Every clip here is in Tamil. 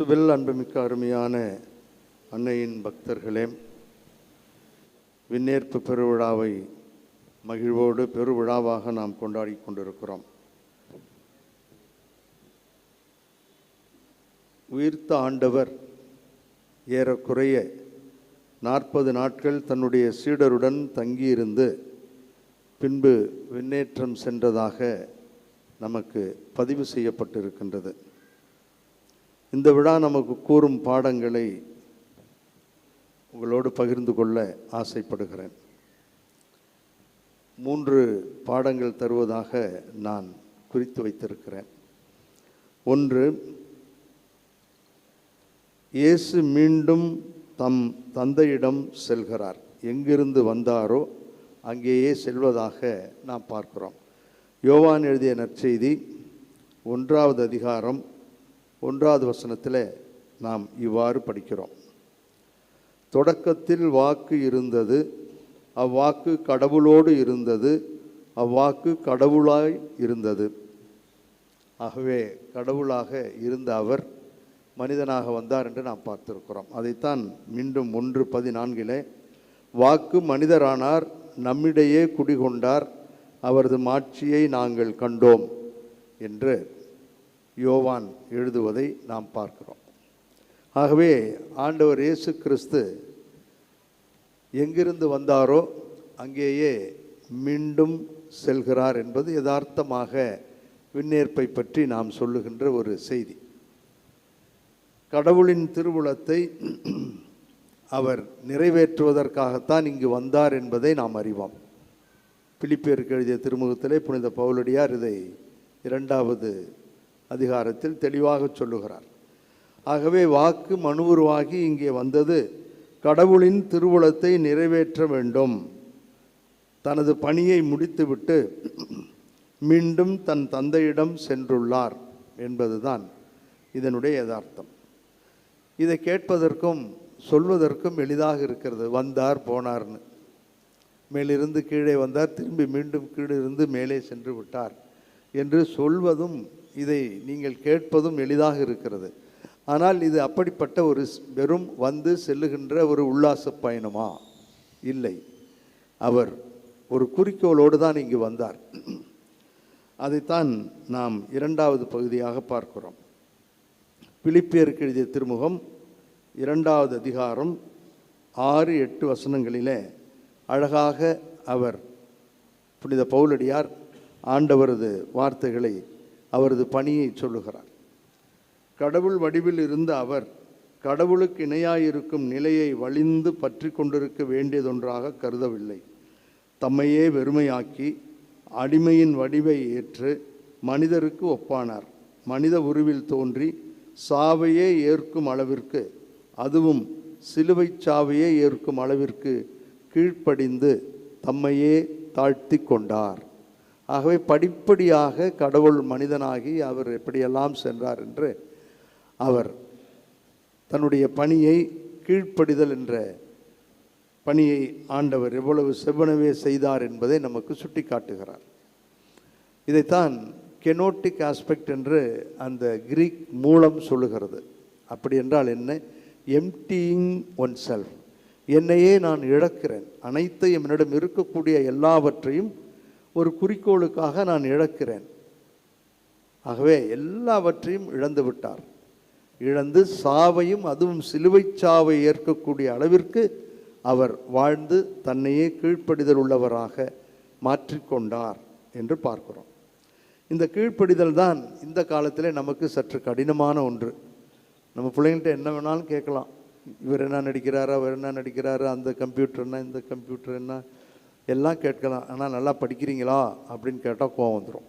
கிறிஸ்து இயேசுவில் அன்புமிக்க அருமையான அன்னையின் பக்தர்களே விண்ணேற்பு பெருவிழாவை மகிழ்வோடு பெருவிழாவாக நாம் கொண்டாடி கொண்டிருக்கிறோம். உயிர்த்த ஆண்டவர் ஏறக்குறைய நாற்பது நாட்கள் தன்னுடைய சீடருடன் தங்கியிருந்து பின்பு விண்ணேற்றம் சென்றதாக நமக்கு பதிவு செய்யப்பட்டிருக்கின்றது. இந்த விழா நமக்கு கூறும் பாடங்களை உங்களோடு பகிர்ந்து கொள்ள ஆசைப்படுகிறேன். மூன்று பாடங்கள் தருவதாக நான் குறித்து வைத்திருக்கிறேன். ஒன்று இயேசு மீண்டும் தம் தந்தையிடம் செல்கிறார். எங்கிருந்து வந்தாரோ அங்கேயே செல்வதாக நாம் பார்க்கிறோம். யோவான் எழுதிய நற்செய்தி ஒன்றாவது அதிகாரம் ஒன்றாவது வசனத்தில் நாம் இவ்வாறு படிக்கிறோம். தொடக்கத்தில் வாக்கு இருந்தது அவ்வாக்கு கடவுளோடு இருந்தது அவ்வாக்கு கடவுளாய் இருந்தது. ஆகவே கடவுளாக இருந்த அவர் மனிதனாக வந்தார் என்று நாம் பார்த்திருக்கிறோம். அதைத்தான் மீண்டும் ஒன்று பதினான்கிலே வாக்கு மனிதரானார் நம்மிடையே குடிகொண்டார் அவரது மாட்சியை நாங்கள் கண்டோம் என்று யோவான் எழுதுவதை நாம் பார்க்கிறோம். ஆகவே ஆண்டவர் இயேசு கிறிஸ்து எங்கிருந்து வந்தாரோ அங்கேயே மீண்டும் செல்கிறார் என்பது யதார்த்தமாக விண்ணேற்பை பற்றி நாம் சொல்லுகின்ற ஒரு செய்தி. கடவுளின் திருவுளத்தை அவர் நிறைவேற்றுவதற்காகத்தான் இங்கு வந்தார் என்பதை நாம் அறிவோம். பிலிப்பியருக்கு எழுதிய திருமுகத்திலே புனித பவுலடியார் இதை இரண்டாவது அதிகாரத்தில் தெளிவாக சொல்லுகிறார். ஆகவே வாக்கு மனு உருவாகி இங்கே வந்தது கடவுளின் திருவுளத்தை நிறைவேற்ற வேண்டும். தனது பணியை முடித்துவிட்டு மீண்டும் தன் தந்தையிடம் சென்றுள்ளார் என்பதுதான் இதனுடைய யதார்த்தம். இதை கேட்பதற்கும் சொல்வதற்கும் எளிதாக இருக்கிறது. வந்தார் போனார்னு. மேலிருந்து கீழே வந்தார் திரும்பி மீண்டும் கீழிருந்து மேலே சென்று விட்டார் என்று சொல்வதும் இதை நீங்கள் கேட்பதும் எளிதாக இருக்கிறது. ஆனால் இது அப்படிப்பட்ட ஒரு ஸ்- வெறும் வந்து செல்லுகின்ற ஒரு உல்லாச பயணமா? இல்லை. அவர் ஒரு குறிக்கோளோடு தான் இங்கு வந்தார். அதைத்தான் நாம் இரண்டாவது பகுதியாக பார்க்கிறோம். பிலிப்பியருக்கு எழுதிய திருமுகம் இரண்டாவது அதிகாரம் ஆறு எட்டு வசனங்களிலே அழகாக அவர் புனித பவுலடியார் ஆண்டவரது வார்த்தைகளை அவரது பணியை சொல்லுகிறார். கடவுள் வடிவில் இருந்த அவர் கடவுளுக்கு இணையாயிருக்கும் நிலையை வலிந்து பற்றி கொண்டிருக்க வேண்டியதொன்றாக கருதவில்லை. தம்மையே வெறுமையாக்கி அடிமையின் வடிவை ஏற்று மனிதருக்கு ஒப்பானார். மனித உருவில் தோன்றி சாவையே ஏற்கும் அளவிற்கு அதுவும் சிலுவைச் சாவையே ஏற்கும் அளவிற்கு கீழ்ப்படிந்து தம்மையே தாழ்த்தி கொண்டார். ஆகவே படிப்படியாக கடவுள் மனிதனாகி அவர் எப்படியெல்லாம் சென்றார் என்று அவர் தன்னுடைய பணியை கீழ்ப்படிதல் என்ற பணியை ஆண்டவர் எவ்வளவு செவ்வனவே செய்தார் என்பதை நமக்கு சுட்டி காட்டுகிறார் இதைத்தான் கெனோட்டிக் ஆஸ்பெக்ட் என்று அந்த கிரீக் மூலம் சொல்லுகிறது. அப்படி என்றால் என்ன? எம்டியிங் ஒன் செல்ஃப் என்னையே நான் இழக்கிறேன். அனைத்தையும் என்னிடம் இருக்கக்கூடிய எல்லாவற்றையும் ஒரு குறிக்கோளுக்காக நான் இழக்கிறேன். ஆகவே எல்லாவற்றையும் இழந்து விட்டார். இழந்து சாவையும் அதுவும் சிலுவை சாவை ஏற்கக்கூடிய அளவிற்கு அவர் வாழ்ந்து தன்னையே கீழ்ப்படிதல் உள்ளவராக மாற்றிக்கொண்டார் என்று பார்க்கிறோம். இந்த கீழ்ப்படிதல் தான் இந்த காலத்தில் நமக்கு சற்று கடினமான ஒன்று. நம்ம பிள்ளைங்கள்ட்ட என்ன வேணாலும் கேட்கலாம். இவர் என்ன நடிக்கிறாரா அவர் என்ன நடிக்கிறாரு அந்த கம்ப்யூட்டர் என்ன இந்த கம்ப்யூட்டர் என்ன எல்லாம் கேட்கலாம். ஆனால் நல்லா படிக்கிறீங்களா? அப்படின்னு கேட்டால் கோவம் வந்துடும்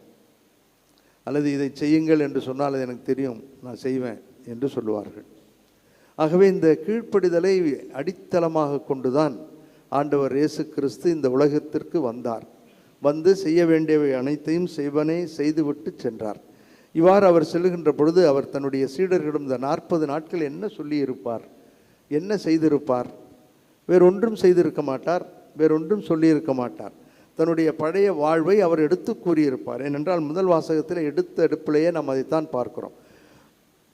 அல்லது இதை செய்யுங்கள் என்று சொன்னால் அது எனக்கு தெரியும். நான் செய்வேன் என்று சொல்லுவார்கள். ஆகவே இந்த கீழ்ப்படிதலை அடித்தளமாக கொண்டுதான் ஆண்டவர் இயேசு கிறிஸ்து இந்த உலகத்திற்கு வந்தார். வந்து செய்ய வேண்டியவை அனைத்தையும் செய்வனே செய்துவிட்டு சென்றார். இவ்வாறு அவர் செல்கின்ற பொழுது அவர் தன்னுடைய சீடர்களிடம் இந்த நாற்பது நாட்கள் என்ன சொல்லியிருப்பார்? என்ன செய்திருப்பார்? வேறொன்றும் செய்திருக்க மாட்டார். வேறொன்றும் சொல்லியிருக்க மாட்டார். தன்னுடைய பழைய வாழ்வை அவர் எடுத்து கூறியிருப்பார். ஏனென்றால் முதல் வாசகத்தில் எடுத்த எடுப்பிலேயே நாம் அதைத்தான் பார்க்கிறோம்.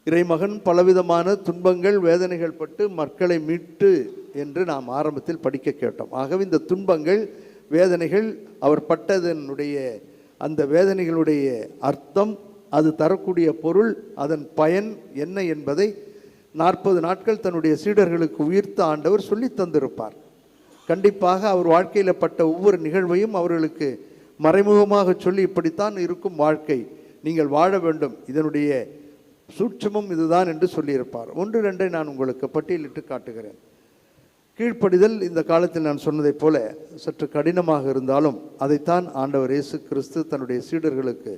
இறைமகன் பலவிதமான துன்பங்கள் வேதனைகள் பட்டு மக்களை மீட்டு என்று நாம் ஆரம்பத்தில் படிக்க கேட்டோம். ஆகவே இந்த துன்பங்கள் வேதனைகள் அவர் பட்டதனுடைய அந்த வேதனைகளுடைய அர்த்தம் அது தரக்கூடிய பொருள் அதன் பயன் என்ன என்பதை நாற்பது நாட்கள் தன்னுடைய சீடர்களுக்கு உயிர்த்த ஆண்டவர் சொல்லித் தந்திருப்பார். கண்டிப்பாக அவர் வாழ்க்கையில் பட்ட ஒவ்வொரு நிகழ்வையும் அவர்களுக்கு மறைமுகமாக சொல்லி இப்படித்தான் இருக்கும் வாழ்க்கை. நீங்கள் வாழ வேண்டும். இதனுடைய சூட்சமும் இதுதான் என்று சொல்லியிருப்பார். ஒன்று ரெண்டை நான் உங்களுக்கு பட்டியலிட்டு காட்டுகிறேன். கீழ்ப்படிதல் இந்த காலத்தில் நான் சொன்னதைப் போல சற்று கடினமாக இருந்தாலும் அதைத்தான் ஆண்டவர் இயேசு கிறிஸ்து தன்னுடைய சீடர்களுக்கு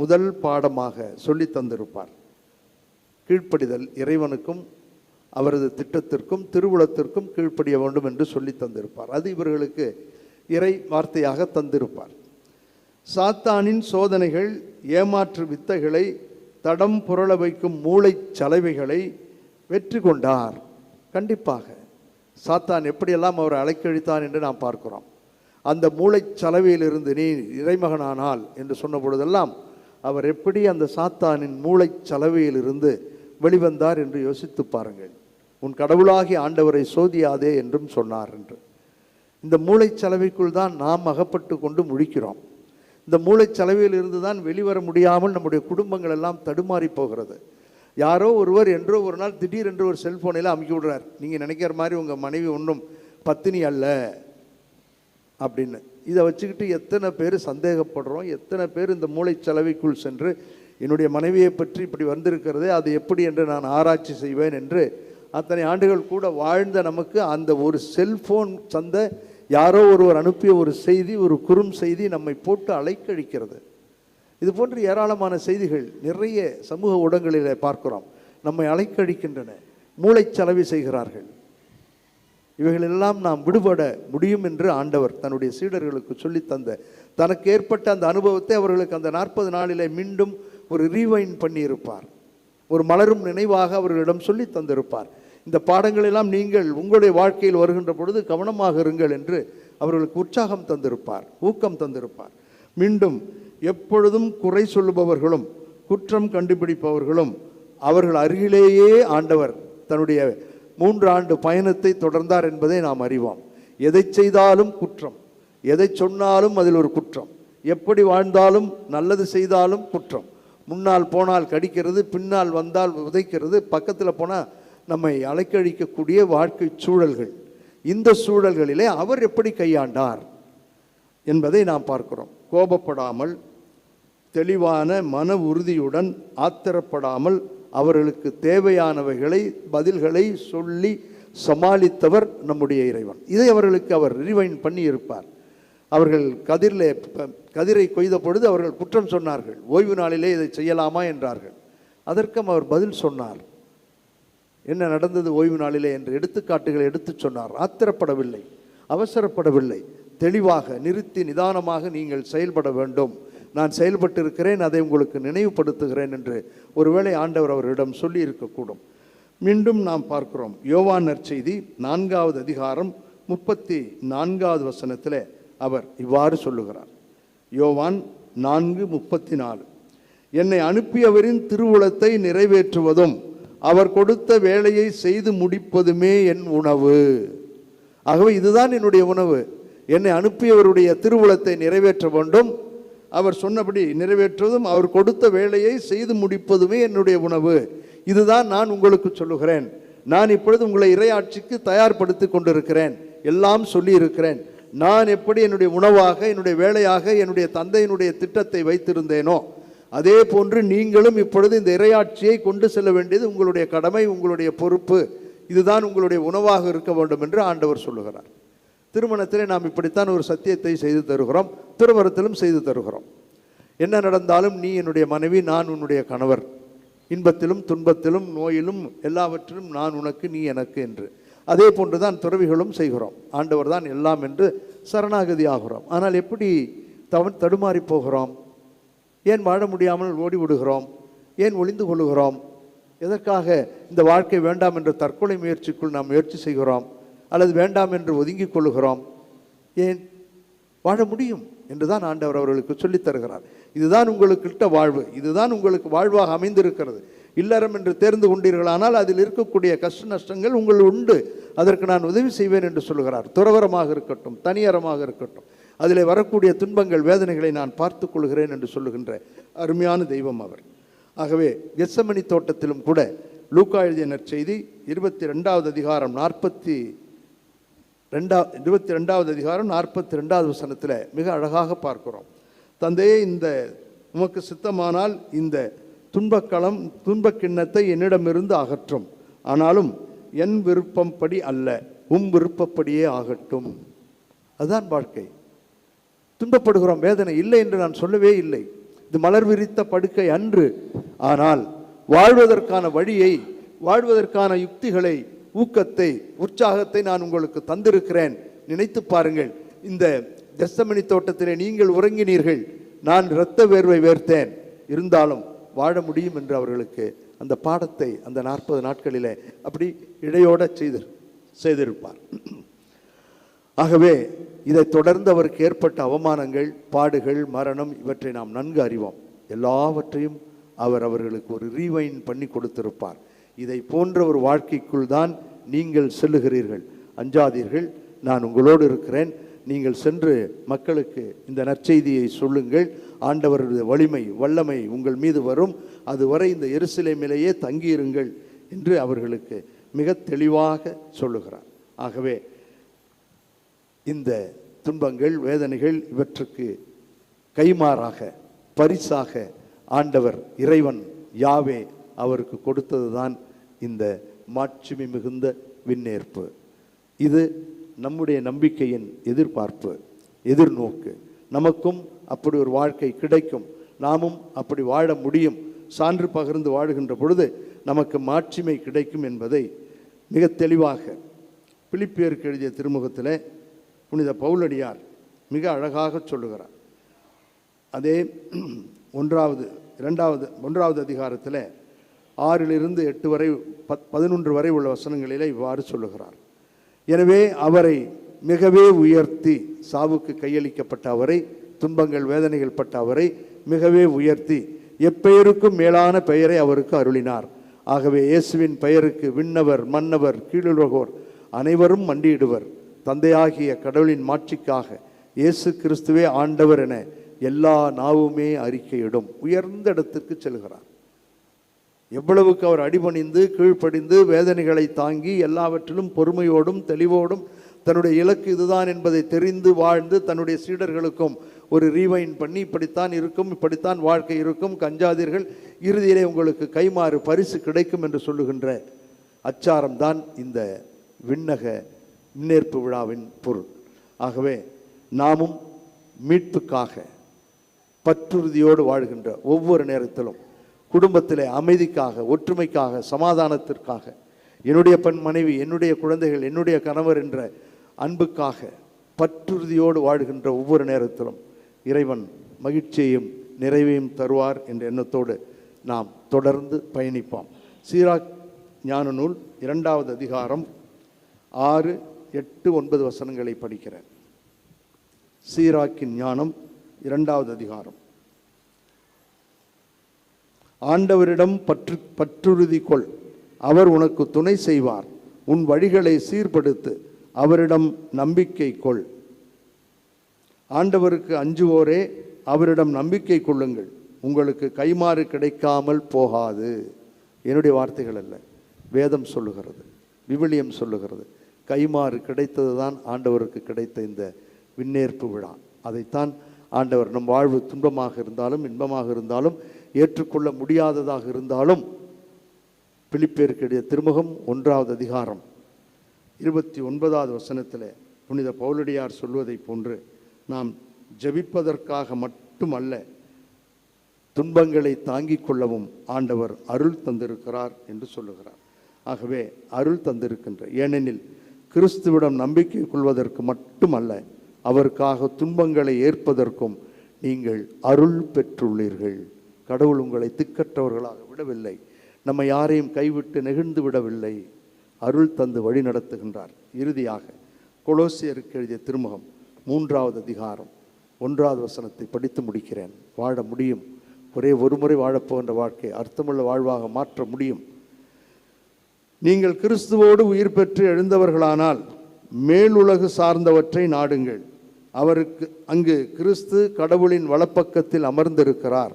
முதல் பாடமாக சொல்லி தந்திருப்பார். கீழ்ப்படிதல் இறைவனுக்கும் அவரது திட்டத்திற்கும் திருவுளத்திற்கும் கீழ்ப்படிய வேண்டும் என்று சொல்லி தந்திருப்பார். அது இவர்களுக்கு இறை வார்த்தையாக தந்திருப்பார். சாத்தானின் சோதனைகள் ஏமாற்று வித்தைகளை தடம் புரள வைக்கும் மூளைச் சலவைகளை வெற்றி கொண்டார். கண்டிப்பாக சாத்தான் எப்படியெல்லாம் அவரை அலைக்கழித்தான் என்று நாம் பார்க்கிறோம். அந்த மூளைச் சலவையிலிருந்து நீ இறைமகனானால் என்று சொன்ன பொழுதெல்லாம் அவர் எப்படி அந்த சாத்தானின் மூளைச் சலவையிலிருந்து வெளிவந்தார் என்று யோசித்து பாருங்கள். உன் கடவுளாகி ஆண்டவரை சோதியாதே என்றும் சொன்னார் என்று. இந்த மூளைச்சலவைக்குள் தான் நாம் அகப்பட்டு கொண்டு முழிக்கிறோம். இந்த மூளைச் இருந்து தான் வெளிவர முடியாமல் நம்முடைய குடும்பங்கள் எல்லாம் தடுமாறி போகிறது. யாரோ ஒருவர் என்றோ ஒரு நாள் திடீரென்று ஒரு செல்ஃபோனில் அமுக்கி விடுறார். நீங்கள் நினைக்கிற மாதிரி உங்கள் மனைவி ஒன்றும் பத்தினி அல்ல அப்படின்னு. இதை வச்சுக்கிட்டு எத்தனை பேர் சந்தேகப்படுறோம். எத்தனை பேர் இந்த மூளைச்சலவைக்குள் சென்று என்னுடைய மனைவியை பற்றி இப்படி வந்திருக்கிறது அது எப்படி என்று நான் ஆராய்ச்சி செய்வேன் என்று அத்தனை ஆண்டுகள் கூட வாழ்ந்த நமக்கு அந்த ஒரு செல்ஃபோன் சந்த யாரோ ஒருவர் அனுப்பிய ஒரு செய்தி ஒரு குறும் செய்தி நம்மை போட்டு அலைக்கழிக்கிறது. இது போன்ற ஏராளமான செய்திகள் நிறைய சமூக ஊடகங்களில் பார்க்கிறோம். நம்மை அலைக்கழிக்கின்றன மூளைச்சலவை செய்கிறார்கள். இவைகளெல்லாம் நாம் விடுபட முடியும் என்று ஆண்டவர் தன்னுடைய சீடர்களுக்கு சொல்லி தந்த. தனக்கு ஏற்பட்ட அந்த அனுபவத்தை அவர்களுக்கு அந்த நாற்பது நாளிலே மீண்டும் ஒரு ரீவைன் பண்ணியிருப்பார். ஒரு மலரும் நினைவாக அவர்களிடம் சொல்லி தந்திருப்பார். இந்த பாடங்களெல்லாம் நீங்கள் உங்களுடைய வாழ்க்கையில் வருகின்ற பொழுது கவனமாக இருங்கள் என்று அவர்களுக்கு உற்சாகம் தந்திருப்பார் ஊக்கம் தந்திருப்பார். மீண்டும் எப்பொழுதும் குறை சொல்லுபவர்களும் குற்றம் கண்டுபிடிப்பவர்களும் அவர்கள் அருகிலேயே ஆண்டவர் தன்னுடைய மூன்று ஆண்டு பயணத்தை தொடர்ந்தார் என்பதை நாம் அறிவோம். எதை செய்தாலும் குற்றம் எதை சொன்னாலும் அதில் ஒரு குற்றம் எப்படி வாழ்ந்தாலும் நல்லது செய்தாலும் குற்றம். முன்னால் போனால் கடிக்கிறது பின்னால் வந்தால் உதைக்கிறது பக்கத்தில் போனால் நம்மை அலைக்கழிக்கக்கூடிய வாழ்க்கை சூழல்கள். இந்த சூழல்களிலே அவர் எப்படி கையாண்டார் என்பதை நாம் பார்க்கிறோம். கோபப்படாமல் தெளிவான மன உறுதியுடன் ஆத்திரப்படாமல் அவர்களுக்கு தேவையானவைகளை பதில்களை சொல்லி சமாளித்தவர் நம்முடைய இறைவன். இதை அவர்களுக்கு அவர் ரிவைன் பண்ணி இருப்பார் அவர்கள் கதிரில் கதிரை கொய்த பொழுது அவர்கள் குற்றம் சொன்னார்கள். ஓய்வு நாளிலே இதை செய்யலாமா என்றார்கள். அதற்கும் அவர் பதில் சொன்னார். என்ன நடந்தது ஓய்வு நாளிலே என்று எடுத்துக்காட்டுகளை எடுத்துச் சொன்னார். ஆத்திரப்படவில்லை அவசரப்படவில்லை. தெளிவாக நிறுத்தி நிதானமாக நீங்கள் செயல்பட வேண்டும். நான் செயல்பட்டிருக்கிறேன் அதை உங்களுக்கு நினைவுபடுத்துகிறேன் என்று ஒருவேளை ஆண்டவர் அவரிடம் சொல்லி இருக்கக்கூடும் மீண்டும் நாம் பார்க்கிறோம். யோவான் நற்செய்தி நான்காவது அதிகாரம் முப்பத்தி நான்காவது வசனத்தில் அவர் இவ்வாறு சொல்லுகிறார். யோவான் நான்கு முப்பத்தி நாலு. என்னை அனுப்பியவரின் திருவுளத்தை நிறைவேற்றுவதும் அவர் கொடுத்த வேலையை செய்து முடிப்பதுமே என் உணவு. ஆகவே இதுதான் என்னுடைய உணவு. என்னை அனுப்பியவருடைய திருவுளத்தை நிறைவேற்ற வேண்டும். அவர் சொன்னபடி நிறைவேற்றுவதும் அவர் கொடுத்த வேலையை செய்து முடிப்பதுமே என்னுடைய உணவு. இதுதான் நான் உங்களுக்கு சொல்லுகிறேன். நான் இப்பொழுது உங்களை இறையாட்சிக்கு தயார்படுத்தி கொண்டிருக்கிறேன். எல்லாம் சொல்லியிருக்கிறேன். நான் எப்படி என்னுடைய உணவாக என்னுடைய வேலையாக என்னுடைய தந்தையினுடைய திட்டத்தை வைத்திருந்தேனோ அதே போன்று நீங்களும் இப்பொழுது இந்த இறையாட்சியை கொண்டு செல்ல வேண்டியது உங்களுடைய கடமை உங்களுடைய பொறுப்பு. இதுதான் உங்களுடைய உணவாக இருக்க வேண்டும் என்று ஆண்டவர் சொல்லுகிறார். திருமணத்திலே நாம் இப்படித்தான் ஒரு சத்தியத்தை செய்து தருகிறோம் திருமணத்திலும் செய்து தருகிறோம். என்ன நடந்தாலும் நீ என்னுடைய மனைவி நான் உன்னுடைய கணவர். இன்பத்திலும் துன்பத்திலும் நோயிலும் எல்லாவற்றிலும் நான் உனக்கு நீ எனக்கு என்று. அதே போன்று தான் துறவிகளும் செய்கிறோம். ஆண்டவர் தான் எல்லாம் என்று சரணாகதி ஆகிறோம் ஆனால் எப்படி தவ தடுமாறி போகிறோம்? ஏன் வாழ முடியாமல் ஓடி விடுகிறோம் ஏன் ஒளிந்து கொள்ளுகிறோம்? எதற்காக இந்த வாழ்க்கை வேண்டாம் என்ற தற்கொலை முயற்சிக்குள் நாம் முயற்சி செய்கிறோம்? அல்லது வேண்டாம் என்று ஒதுங்கிக் கொள்ளுகிறோம்? ஏன் வாழ முடியும் என்று தான் ஆண்டவர் அவர்களுக்கு சொல்லித் தருகிறார். இதுதான் உங்களுக்கு கிட்ட வாழ்வு. இதுதான் உங்களுக்கு வாழ்வாக அமைந்திருக்கிறது. இல்லறம் என்று தேர்ந்து கொண்டீர்களானால் அதில் இருக்கக்கூடிய கஷ்ட நஷ்டங்கள் உங்கள் உண்டு. அதற்கு நான் உதவி செய்வேன் என்று சொல்லுகிறார். துறவரமாக இருக்கட்டும் தனியரமாக இருக்கட்டும். அதில் வரக்கூடிய துன்பங்கள் வேதனைகளை நான் பார்த்து கொள்கிறேன் என்று சொல்லுகின்ற அருமையான தெய்வம் அவர். ஆகவே கெசமணி தோட்டத்திலும் கூட லூக்கா எழுதிய நற்செய்தி இருபத்தி ரெண்டாவது அதிகாரம் நாற்பத்தி ரெண்டா இருபத்தி ரெண்டாவது அதிகாரம் நாற்பத்தி ரெண்டாவது வசனத்தில் மிக அழகாக பார்க்கிறோம். தந்தையே இந்த உமக்கு சித்தமானால் இந்த துன்பக்களம் துன்பக் கிண்ணத்தை என்னிடமிருந்து அகற்றும். ஆனாலும் என் விருப்பம்படி அல்ல உம் விருப்பப்படியே ஆகட்டும். அதுதான் வாழ்க்கை. துன்பப்படுகிறோம் வேதனை இல்லை என்று நான் சொல்லவே இல்லை. இது மலர் விரித்த படுக்கை அன்று. ஆனால் வாழ்வதற்கான வழியை வாழ்வதற்கான யுக்திகளை ஊக்கத்தை உற்சாகத்தை நான் உங்களுக்கு தந்திருக்கிறேன். நினைத்து பாருங்கள் இந்த தெசமணி தோட்டத்திலே நீங்கள் உறங்கினீர்கள். நான் இரத்த வேர்வை வேர்த்தேன். இருந்தாலும் வாழ முடியும் என்று அவர்களுக்கு அந்த பாடத்தை அந்த நாற்பது நாட்களிலே அப்படி இடையோட செய்து செய்திருப்பார். ஆகவே இதை தொடர்ந்து அவருக்கு ஏற்பட்ட அவமானங்கள் பாடுகள் மரணம் இவற்றை நாம் நன்கு அறிவோம். எல்லாவற்றையும் அவர் அவர்களுக்கு ஒரு ரீவைன் பண்ணி கொடுத்திருப்பார். இதை போன்ற ஒரு வாழ்க்கைக்குள் தான் நீங்கள் செல்லுகிறீர்கள். அஞ்சாதீர்கள் நான் உங்களோடு இருக்கிறேன். நீங்கள் சென்று மக்களுக்கு இந்த நற்செய்தியை சொல்லுங்கள். ஆண்டவருடைய வலிமை வல்லமை உங்கள் மீது வரும். அதுவரை இந்த எருசலேமிலேயே தங்கியிருங்கள் என்று அவர்களுக்கு மிக தெளிவாக சொல்லுகிறார். ஆகவே இந்த துன்பங்கள் வேதனைகள் இவற்றுக்கு கைமாறாக பரிசாக ஆண்டவர் இறைவன் யாவே அவருக்கு கொடுத்ததுதான் இந்த மாட்சிமை மிகுந்த விண்ணேற்பு. இது நம்முடைய நம்பிக்கையின் எதிர்பார்ப்பு எதிர்நோக்கு. நமக்கும் அப்படி ஒரு வாழ்க்கை கிடைக்கும். நாமும் அப்படி வாழ முடியும். சான்று பகிர்ந்து வாழுகின்ற பொழுது நமக்கு மாட்சிமை கிடைக்கும் என்பதை மிக தெளிவாக பிலிப்பியருக்கு எழுதிய திருமுகத்தில் புனித பவுலடியார் மிக அழகாக சொல்லுகிறார். அதே ஒன்றாவது இரண்டாவது ஒன்றாவது அதிகாரத்தில் ஆறிலிருந்து எட்டு வரை பத் பதினொன்று வரை உள்ள வசனங்களிலே இவ்வாறு சொல்லுகிறார். எனவே அவரை மிகவே உயர்த்தி சாவுக்கு கையளிக்கப்பட்ட அவரை துன்பங்கள் வேதனைகள் பட்ட அவரை மிகவே உயர்த்தி எப்பெயருக்கும் மேலான பெயரை அவருக்கு அருளினார். ஆகவே இயேசுவின் பெயருக்கு விண்ணவர் மன்னவர் கீழுலகோர் அனைவரும் மண்டியிடுவர். தந்தையாகிய கடவுளின் மாட்சிக்காக இயேசு கிறிஸ்துவே ஆண்டவர் என எல்லா நாவுமே அறிக்கையிடும். உயர்ந்த இடத்திற்கு செல்கிறார். எவ்வளவுக்கு அவர் அடிபணிந்து கீழ்ப்படிந்து வேதனைகளை தாங்கி எல்லாவற்றிலும் பொறுமையோடும் தெளிவோடும் தன்னுடைய இலக்கு இதுதான் என்பதை தெரிந்து வாழ்ந்து தன்னுடைய சீடர்களுக்கும் ஒரு ரீவைன் பண்ணி இப்படித்தான் இருக்கும் இப்படித்தான் வாழ்க்கை இருக்கும் கஞ்சாதீர்கள் இறுதியிலே உங்களுக்கு கைமாறு பரிசு கிடைக்கும் என்று சொல்லுகின்ற அச்சாரம்தான் இந்த விண்ணக முன்னேற்பு விழாவின் பொருள். ஆகவே நாமும் மீட்புக்காக பற்றுறுதியோடு வாழ்கின்ற ஒவ்வொரு நேரத்திலும் குடும்பத்திலே அமைதிக்காக ஒற்றுமைக்காக சமாதானத்திற்காக என்னுடைய பெண் மனைவி என்னுடைய குழந்தைகள் என்னுடைய கணவர் என்ற அன்புக்காக பற்றுறுதியோடு வாழ்கின்ற ஒவ்வொரு நேரத்திலும் இறைவன் மகிழ்ச்சியையும் நிறைவையும் தருவார் என்ற எண்ணத்தோடு நாம் தொடர்ந்து பயணிப்போம். சீராக் ஞான நூல் இரண்டாவது அதிகாரம் ஆறு எட்டு ஒன்பது வசனங்களை படிக்கிறேன். சீராக்கின் ஞானம் இரண்டாவது அதிகாரம். ஆண்டவரிடம் பற்று பற்றுறுதி கொள் அவர் உனக்கு துணை செய்வார். உன் வழிகளை சீர்படுத்து. அவரிடம் நம்பிக்கை கொள். ஆண்டவருக்கு அஞ்சுவோரே அவரிடம் நம்பிக்கை கொள்ளுங்கள். உங்களுக்கு கைமாறு கிடைக்காமல் போகாது. என்னுடைய வார்த்தைகள் அல்ல. வேதம் சொல்லுகிறது. விவிலியம் சொல்லுகிறது. கைமாறு கிடைத்தது தான் ஆண்டவருக்கு கிடைத்த இந்த விண்ணேற்பு விழா. அதைத்தான் ஆண்டவர் நம் வாழ்வு துன்பமாக இருந்தாலும் இன்பமாக இருந்தாலும் ஏற்றுக்கொள்ள முடியாததாக இருந்தாலும் பிலிப்பேருக்குடைய திருமுகம் ஒன்றாவது அதிகாரம் இருபத்தி ஒன்பதாவது வசனத்தில் புனித பவுலடியார் சொல்வதைப் போன்று நாம் ஜெபிப்பதற்காக மட்டுமல்ல துன்பங்களை தாங்கிக் கொள்ளவும் ஆண்டவர் அருள் தந்திருக்கிறார் என்று சொல்லுகிறார். ஆகவே அருள் தந்திருக்கின்ற ஏனெனில் கிறிஸ்துவிடம் நம்பிக்கை கொள்வதற்கு மட்டுமல்ல அவருக்காக துன்பங்களை ஏற்பதற்கும் நீங்கள் அருள் பெற்றுள்ளீர்கள். கடவுள் உங்களை திக்கற்றவர்களாக விடவில்லை. நம்ம யாரையும் கைவிட்டு நெகிழ்ந்து விடவில்லை. அருள் தந்து வழி நடத்துகின்றார். இறுதியாக கொலோசியருக்கு எழுதிய திருமுகம் மூன்றாவது அதிகாரம் ஒன்றாவது வசனத்தை படித்து முடிக்கிறேன். வாழ முடியும். ஒரே ஒரு முறை வாழப்போகின்ற வாழ்க்கை அர்த்தமுள்ள வாழ்வாக மாற்ற முடியும். நீங்கள் கிறிஸ்துவோடு உயிர் பெற்று எழுந்தவர்களானால் மேலுலகு சார்ந்தவற்றை நாடுங்கள். அவருக்கு அங்கு கிறிஸ்து கடவுளின் வலப்பக்கத்தில் அமர்ந்திருக்கிறார்.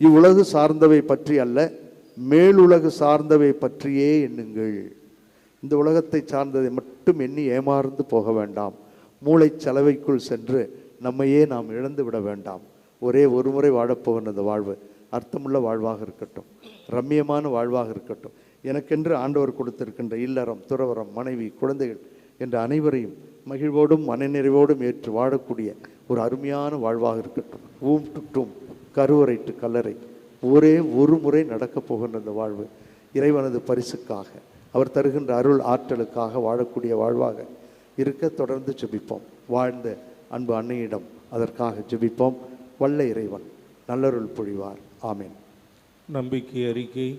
இவ்வுலகு சார்ந்தவை பற்றி அல்ல மேலுலகு சார்ந்தவை பற்றியே எண்ணுங்கள். இந்த உலகத்தை சார்ந்ததை மட்டும் எண்ணி ஏமாறந்து போக வேண்டாம். மூளை செலவைக்குள் சென்று நம்மையே நாம் இழந்து விட வேண்டாம். ஒரே ஒரு முறை வாழப்போகிற அந்த வாழ்வு. அர்த்தமுள்ள வாழ்வாக இருக்கட்டும். ரம்மியமான வாழ்வாக இருக்கட்டும். எனக்கென்று ஆண்டவர் கொடுத்திருக்கின்ற இல்லறம் துறவரம் மனைவி குழந்தைகள் என்ற அனைவரையும் மகிழ்வோடும் மனநிறைவோடும் ஏற்று வாழக்கூடிய ஒரு அருமையான வாழ்வாக இருக்கட்டும். ஊம் டு டூம் கருவறை டு கல்லறை. ஒரே ஒரு முறை நடக்கப் போகின்ற அந்த வாழ்வு இறைவனது பரிசுக்காக அவர் தருகின்ற அருள் ஆற்றலுக்காக வாழக்கூடிய வாழ்வாக இருக்க தொடர்ந்து ஜெபிப்போம். வாழ்ந்த அன்பு அன்னையிடம் அதற்காக ஜெபிப்போம். வல்ல இறைவன் நல்லருள் பொழிவார் ஆமேன். நம்பிக்கை அறிக்கை.